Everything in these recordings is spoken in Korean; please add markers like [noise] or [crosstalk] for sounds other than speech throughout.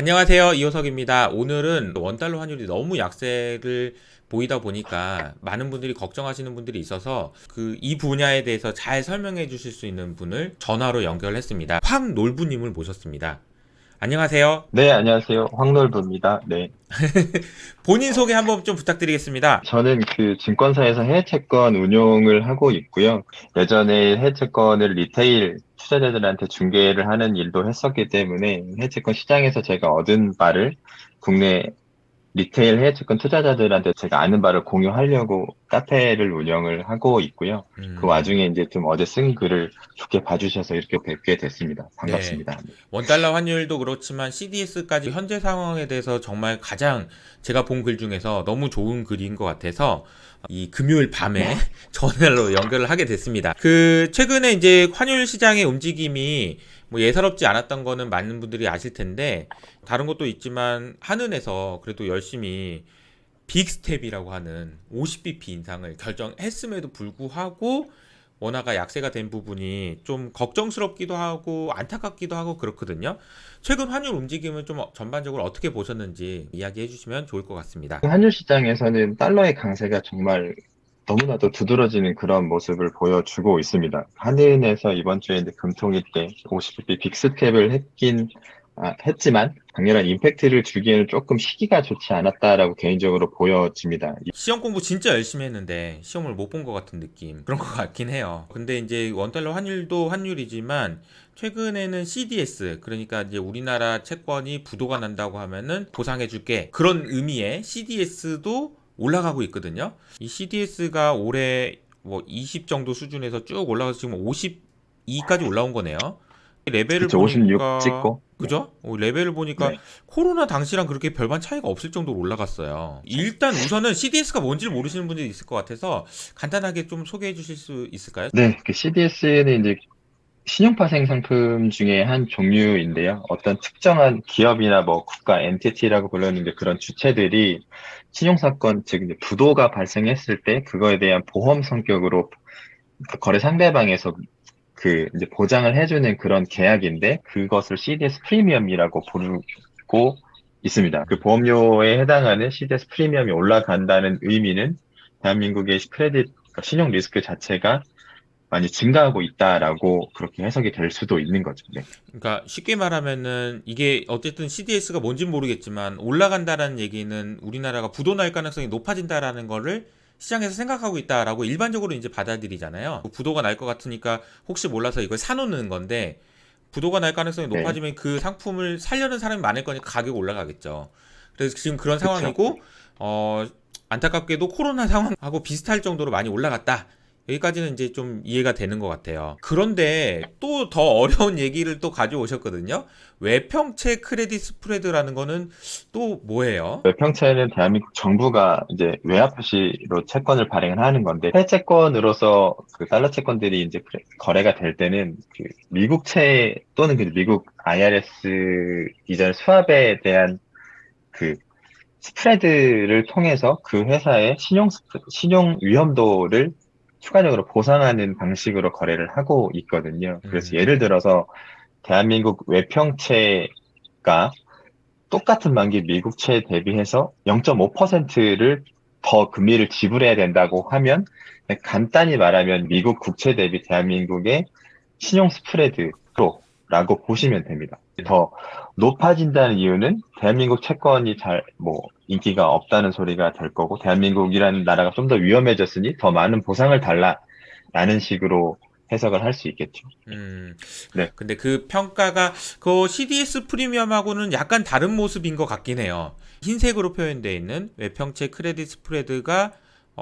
안녕하세요. 이호석입니다. 오늘은 원달러 환율이 너무 약세를 보이다 보니까 많은 분들이 걱정하시는 분들이 있어서 그 이 분야에 대해서 잘 설명해 주실 수 있는 분을 전화로 연결했습니다. 황놀부님을 모셨습니다. 안녕하세요. 네, 안녕하세요. 황놀부입니다. 네. [laughs] 본인 소개 한번 좀 부탁드리겠습니다. 저는 그 증권사에서 해외 채권 운용을 하고 있고요. 예전에 해외 채권을 리테일 투자자들한테 중개를 하는 일도 했었기 때문에 해외 채권 시장에서 제가 얻은 바를 국내 리테일 해외 채권 투자자들한테 제가 아는 바를 공유하려고 카페를 운영을 하고 있고요. 음, 그 와중에 이제 좀 어제 쓴 글을 좋게 봐주셔서 이렇게 뵙게 됐습니다. 반갑습니다. 원달러 환율도 그렇지만 CDS까지 현재 상황에 대해서 정말 가장 제가 본 글 중에서 너무 좋은 글인 것 같아서 이 금요일 밤에 [laughs] 전화로 연결을 하게 됐습니다. 그 최근에 이제 환율 시장의 움직임이 뭐 예사롭지 않았던 거는 많은 분들이 아실 텐데 다른 것도 있지만 한은에서 그래도 열심히 빅스텝이라고 하는 50bp 인상을 결정했음에도 불구하고 원화가 약세가 된 부분이 좀 걱정스럽기도 하고 안타깝기도 하고 그렇거든요. 최근 환율 움직임은 좀 전반적으로 어떻게 보셨는지 이야기해 주시면 좋을 것 같습니다. 한일 시장에서는 달러의 강세가 정말 너무나도 두드러지는 그런 모습을 보여주고 있습니다. 한은에서 이번 주에 금통위 때 50bp 빅스텝을 했긴 아, 했지만 강렬한 임팩트를 주기에는 조금 시기가 좋지 않았다라고 개인적으로 보여집니다. 시험 공부 진짜 열심히 했는데 시험을 못 본 것 같은 느낌 그런 것 같긴 해요. 근데 이제 원달러 환율도 환율이지만 최근에는 CDS 그러니까 이제 우리나라 채권이 부도가 난다고 하면은 보상해 줄게 그런 의미의 CDS도 올라가고 있거든요. 이 CDS가 올해 뭐 20 정도 수준에서 쭉 올라가서 지금 52까지 올라온 거네요. 레벨을 그쵸, 56 보니까 찍고. 그죠? 어, 레벨을 보니까 네. 코로나 당시랑 그렇게 별반 차이가 없을 정도로 올라갔어요. 일단 우선은 CDS가 뭔지를 모르시는 분들이 있을 것 같아서 간단하게 좀 소개해 주실 수 있을까요? 네, 그 CDS는 이제 신용파생 상품 중에 한 종류인데요. 어떤 특정한 기업이나 뭐 국가 엔티티라고 불리는데 그런 주체들이 신용사건, 즉 이제 부도가 발생했을 때 그거에 대한 보험 성격으로 그 거래 상대방에서 그 이제 보장을 해주는 그런 계약인데 그것을 CDS 프리미엄이라고 부르고 있습니다. 그 보험료에 해당하는 CDS 프리미엄이 올라간다는 의미는 대한민국의 크레딧 그러니까 신용 리스크 자체가 많이 증가하고 있다라고 그렇게 해석이 될 수도 있는 거죠. 네. 그러니까 쉽게 말하면은 이게 어쨌든 CDS가 뭔지는 모르겠지만 올라간다라는 얘기는 우리나라가 부도 날 가능성이 높아진다라는 거를 시장에서 생각하고 있다라고 일반적으로 이제 받아들이잖아요. 부도가 날 것 같으니까 혹시 몰라서 이걸 사놓는 건데 부도가 날 가능성이 네. 높아지면 그 상품을 살려는 사람이 많을 거니까 가격이 올라가겠죠. 그래서 지금 그런 그쵸. 상황이고 어 안타깝게도 코로나 상황하고 비슷할 정도로 많이 올라갔다. 여기까지는 이제 좀 이해가 되는 것 같아요. 그런데 또 더 어려운 [laughs] 얘기를 또 가져오셨거든요. 외평채 크레딧 스프레드라는 거는 또 뭐예요? 외평채는 대한민국 정부가 이제 외화 표시로 채권을 발행을 하는 건데 해외 채권으로서 그 달러 채권들이 이제 거래가 될 때는 그 미국 채 또는 그 미국 IRS 이전 수합에 대한 그 스프레드를 통해서 그 회사의 신용 스프- 신용 위험도를 추가적으로 보상하는 방식으로 거래를 하고 있거든요. 그래서 음. 예를 들어서 대한민국 외평채가 똑같은 만기 미국채 대비해서 0.5%를 더 금리를 지불해야 된다고 하면 간단히 말하면 미국 국채 대비 대한민국의 신용 스프레드로라고 보시면 됩니다. 더 높아진다는 이유는 대한민국 채권이 잘 뭐 인기가 없다는 소리가 될 거고 대한민국이라는 나라가 좀 더 위험해졌으니 더 많은 보상을 달라라는 식으로 해석을 할 수 있겠죠. 음, 네. 근데 그 평가가 그 CDS 프리미엄하고는 약간 다른 모습인 것 같긴 해요. 흰색으로 표현되어 있는 외평채 크레딧 스프레드가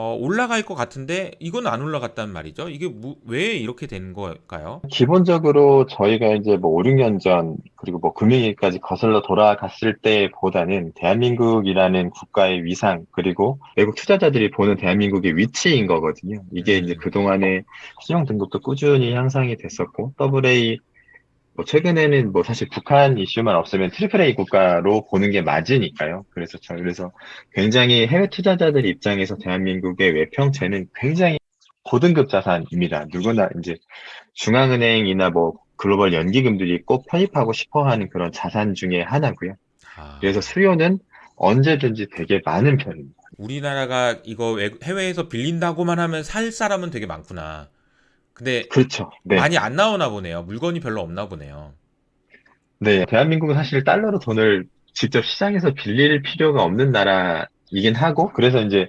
어, 올라갈 것 같은데 이건 안 올라갔단 말이죠. 이게 무- 왜 이렇게 된 걸까요? 기본적으로 저희가 이제 뭐 5, 6년 전 그리고 뭐 금융위기까지 거슬러 돌아갔을 때보다는 대한민국이라는 국가의 위상 그리고 외국 투자자들이 보는 대한민국의 위치인 거거든요. 이게 음. 이제 그동안에 신용 등급도 꾸준히 향상이 됐었고 AA 뭐 최근에는 뭐 사실 북한 이슈만 없으면 트리플 A 국가로 보는 게 맞으니까요. 그래서 저 그래서 굉장히 해외 투자자들 입장에서 대한민국의 외평채는 굉장히 고등급 자산입니다. 누구나 이제 중앙은행이나 뭐 글로벌 연기금들이 꼭 편입하고 싶어 하는 그런 자산 중에 하나고요. 아, 그래서 수요는 언제든지 되게 많은 편입니다. 우리나라가 이거 외- 해외에서 빌린다고만 하면 살 사람은 되게 많구나. 근데 그렇죠. 네. 많이 안 나오나 보네요. 물건이 별로 없나 보네요. 네. 대한민국은 사실 달러로 돈을 직접 시장에서 빌릴 필요가 없는 나라이긴 하고, 그래서 이제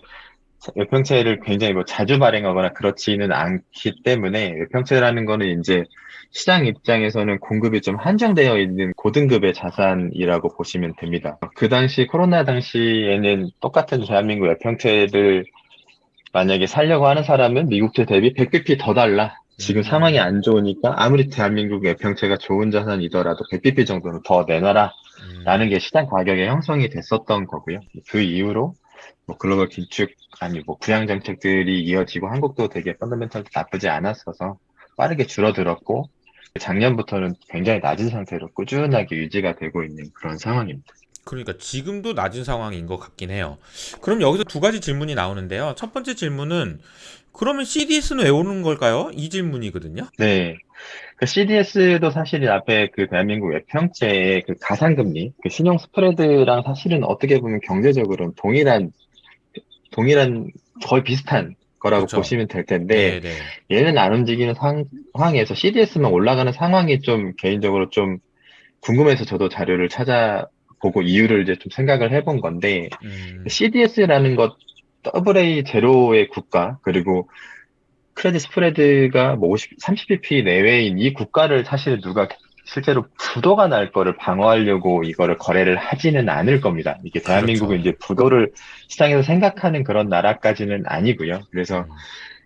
외평채를 굉장히 뭐 자주 발행하거나 그렇지는 않기 때문에 외평채라는 거는 이제 시장 입장에서는 공급이 좀 한정되어 있는 고등급의 자산이라고 보시면 됩니다. 그 당시 코로나 당시에는 똑같은 대한민국 외평채를 만약에 살려고 하는 사람은 미국채 대비 100bp 더 달라. 지금 음. 상황이 안 좋으니까 아무리 대한민국 외평채가 좋은 자산이더라도 100bp 정도는 더 내놔라. 음, 라는 게 시장 가격의 형성이 됐었던 거고요. 그 이후로 뭐 글로벌 긴축 아니 뭐 부양 정책들이 이어지고 한국도 되게 펀더멘털도 나쁘지 않았어서 빠르게 줄어들었고 작년부터는 굉장히 낮은 상태로 꾸준하게 유지가 되고 있는 그런 상황입니다. 그러니까 지금도 낮은 상황인 것 같긴 해요. 그럼 여기서 두 가지 질문이 나오는데요. 첫 번째 질문은 그러면 CDS는 왜 오르는 걸까요? 이 질문이거든요. 네. 그 CDS도 사실은 앞에 그 대한민국 외평채의 그 가상금리, 그 신용 스프레드랑 사실은 어떻게 보면 경제적으로는 동일한, 동일한 거의 비슷한 거라고 그렇죠. 보시면 될 텐데, 네, 네. 얘는 안 움직이는 상황에서 CDS만 올라가는 상황이 좀 개인적으로 좀 궁금해서 저도 자료를 찾아 보고 이유를 이제 좀 생각을 해본 건데, 음, CDS라는 것 AA 제로의 국가 그리고 크레딧 스프레드가 뭐 50, 30bp 내외인 이 국가를 사실 누가 실제로 부도가 날 거를 방어하려고 이거를 거래를 하지는 않을 겁니다. 이게 대한민국은 그렇죠. 이제 부도를 시장에서 생각하는 그런 나라까지는 아니고요. 그래서 음,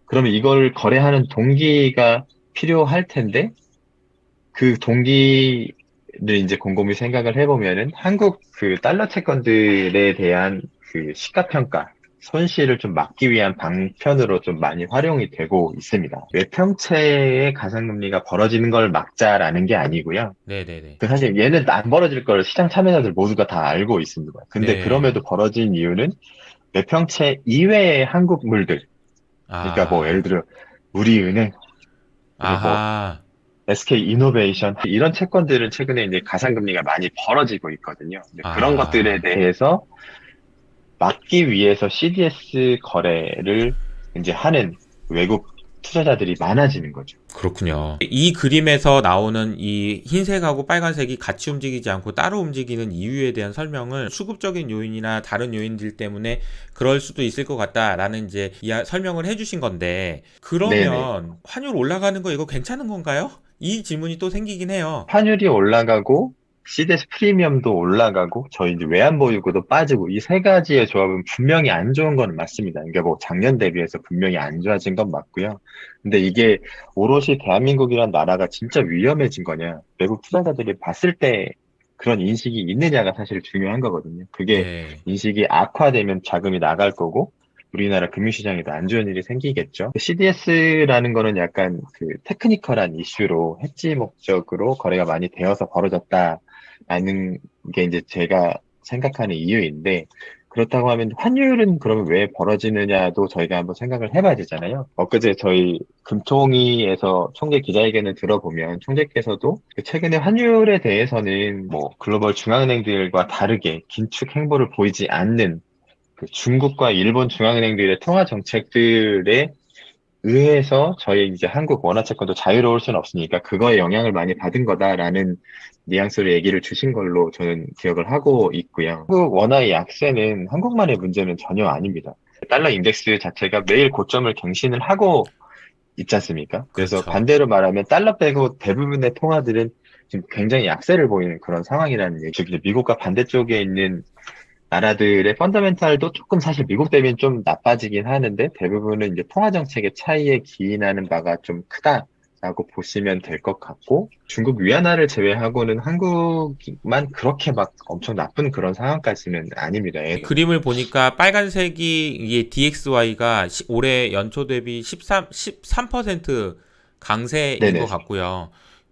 그러면 이걸 거래하는 동기가 필요할 텐데 그 동기 를 이제 곰곰이 생각을 해보면은 한국 그 달러 채권들에 대한 그 시가평가 손실을 좀 막기 위한 방편으로 좀 많이 활용이 되고 있습니다. 외평채의 가상금리가 벌어지는 걸 막자라는 게 아니고요. 네, 네, 네. 그 사실 얘는 안 벌어질 걸 시장 참여자들 모두가 다 알고 있습니다. 근데 네. 그럼에도 벌어진 이유는 외평채 이외의 한국물들, 그러니까 아, 뭐 예를 들어 우리은행, 아하, SK 이노베이션 이런 채권들은 최근에 이제 가상금리가 많이 벌어지고 있거든요. 근데 그런 아. 것들에 대해서 막기 위해서 CDS 거래를 이제 하는 외국 투자자들이 많아지는 거죠. 그렇군요. 이 그림에서 나오는 이 흰색하고 빨간색이 같이 움직이지 않고 따로 움직이는 이유에 대한 설명을 수급적인 요인이나 다른 요인들 때문에 그럴 수도 있을 것 같다라는 이제 설명을 해주신 건데 그러면 환율 올라가는 거 이거 괜찮은 건가요? 이 질문이 또 생기긴 해요. 환율이 올라가고 CDS 프리미엄도 올라가고 저희 이제 외환 보유고도 빠지고 이 세 가지의 조합은 분명히 안 좋은 건 맞습니다. 그러니까 뭐 작년 대비해서 분명히 안 좋아진 건 맞고요. 근데 이게 오롯이 대한민국이란 나라가 진짜 위험해진 거냐? 외국 투자자들이 봤을 때 그런 인식이 있느냐가 사실 중요한 거거든요. 그게 네. 인식이 악화되면 자금이 나갈 거고 우리나라 금융시장에도 안 좋은 일이 생기겠죠. CDS라는 거는 약간 그 테크니컬한 이슈로 해지 목적으로 거래가 많이 되어서 벌어졌다라는 게 이제 제가 생각하는 이유인데 그렇다고 하면 환율은 그러면 왜 벌어지느냐도 저희가 한번 생각을 해봐야 되잖아요. 엊그제 저희 금통위에서 총재 기자회견을 들어보면 총재께서도 그 최근에 환율에 대해서는 뭐 글로벌 중앙은행들과 다르게 긴축 행보를 보이지 않는 그 중국과 일본 중앙은행들의 통화 정책들에 의해서 저희 이제 한국 원화 채권도 자유로울 수는 없으니까 그거에 영향을 많이 받은 거다라는 뉘앙스로 얘기를 주신 걸로 저는 기억을 하고 있고요. 한국 원화의 약세는 한국만의 문제는 전혀 아닙니다. 달러 인덱스 자체가 매일 고점을 갱신을 하고 있지 않습니까? 그래서 그렇죠. 반대로 말하면 달러 빼고 대부분의 통화들은 지금 굉장히 약세를 보이는 그런 상황이라는 얘기. 즉 이제 미국과 반대쪽에 있는 나라들의 펀더멘탈도 조금 사실 미국 대비는 좀 나빠지긴 하는데 대부분은 이제 통화 정책의 차이에 기인하는 바가 좀 크다라고 보시면 될 것 같고 중국 위안화를 제외하고는 한국만 그렇게 막 엄청 나쁜 그런 상황까지는 아닙니다. 예. 그림을 보니까 빨간색이 이게 DXY가 올해 연초 대비 13, 13% 강세인 네네. 것 같고요.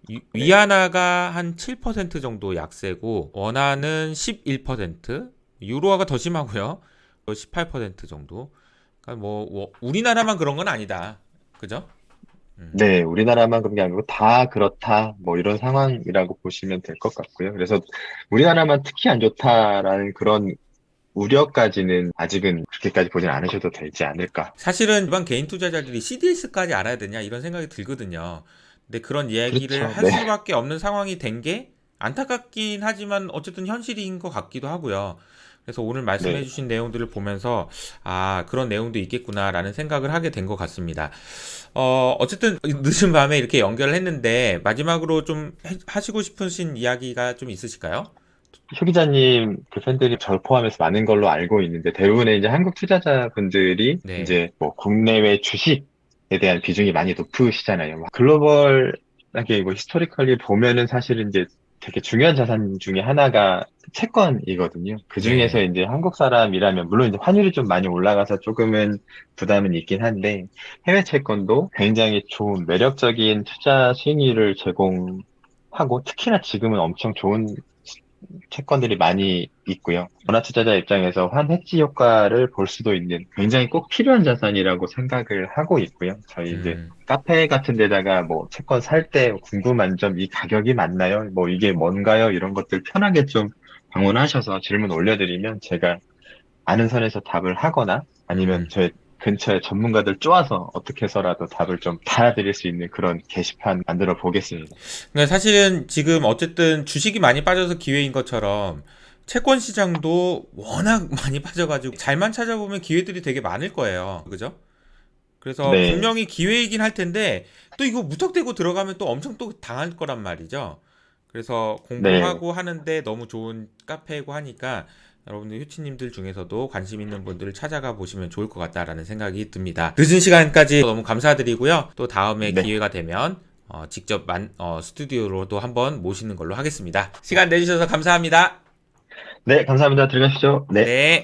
위- 위안화가 한 7% 정도 약세고 원화는 11%, 유로화가 더 심하고요. 18% 정도. 그러니까 뭐, 뭐 우리나라만 그런 건 아니다. 그죠? 음. 네, 우리나라만 그런 게 아니고 다 그렇다, 뭐 이런 상황이라고 보시면 될 것 같고요. 그래서 우리나라만 특히 안 좋다라는 그런 우려까지는 아직은 그렇게까지 보진 않으셔도 되지 않을까. 사실은 일반 개인 투자자들이 CDS까지 알아야 되냐 이런 생각이 들거든요. 근데 그런 이야기를 그렇죠. 할 네. 수밖에 없는 상황이 된 게 안타깝긴 하지만 어쨌든 현실인 것 같기도 하고요. 그래서 오늘 말씀해 네. 주신 내용들을 보면서 아 그런 내용도 있겠구나라는 생각을 하게 된 것 같습니다. 어 어쨌든 늦은 밤에 이렇게 연결을 했는데 마지막으로 좀 해- 하시고 싶으신 이야기가 좀 있으실까요? 효 기자님 그 팬들이 절 포함해서 많은 걸로 알고 있는데 대부분의 이제 한국 투자자분들이 네. 이제 뭐 국내외 주식에 대한 비중이 많이 높으시잖아요. 뭐 글로벌하게 뭐 히스토리컬리 보면은 사실은 이제 되게 중요한 자산 중에 하나가 채권이거든요. 그 중에서 네. 이제 한국 사람이라면 물론 이제 환율이 좀 많이 올라가서 조금은 부담은 있긴 한데 해외 채권도 굉장히 좋은 매력적인 투자 수익률을 제공하고 특히나 지금은 엄청 좋은 채권들이 많이 있고요. 원화 투자자 입장에서 환해지 효과를 볼 수도 있는 굉장히 꼭 필요한 자산이라고 생각을 하고 있고요. 저희 이제 음, 카페 같은 데다가 뭐 채권 살 때 궁금한 점, 이 가격이 맞나요? 뭐 이게 뭔가요? 이런 것들 편하게 좀 방문하셔서 질문 올려드리면 제가 아는 선에서 답을 하거나 아니면 음. 저희 근처에 전문가들 쪼아서 어떻게 해서라도 답을 좀 달아드릴 수 있는 그런 게시판 만들어 보겠습니다. 그러니까 사실은 지금 어쨌든 주식이 많이 빠져서 기회인 것처럼 채권 시장도 워낙 [laughs] 많이 빠져가지고 잘만 찾아보면 기회들이 되게 많을 거예요. 그죠? 그래서 네. 분명히 기회이긴 할 텐데 또 이거 무턱대고 들어가면 또 엄청 또 당할 거란 말이죠. 그래서 공부하고 하는데 너무 좋은 카페고 하니까 여러분들 휴치님들 중에서도 관심 있는 분들을 찾아가 보시면 좋을 것 같다라는 생각이 듭니다. 늦은 시간까지 너무 감사드리고요. 또 다음에 네. 기회가 되면 어, 직접 만, 어, 스튜디오로도 한번 모시는 걸로 하겠습니다. 시간 내주셔서 감사합니다. 네, 감사합니다. 들어가시죠. 네. 네.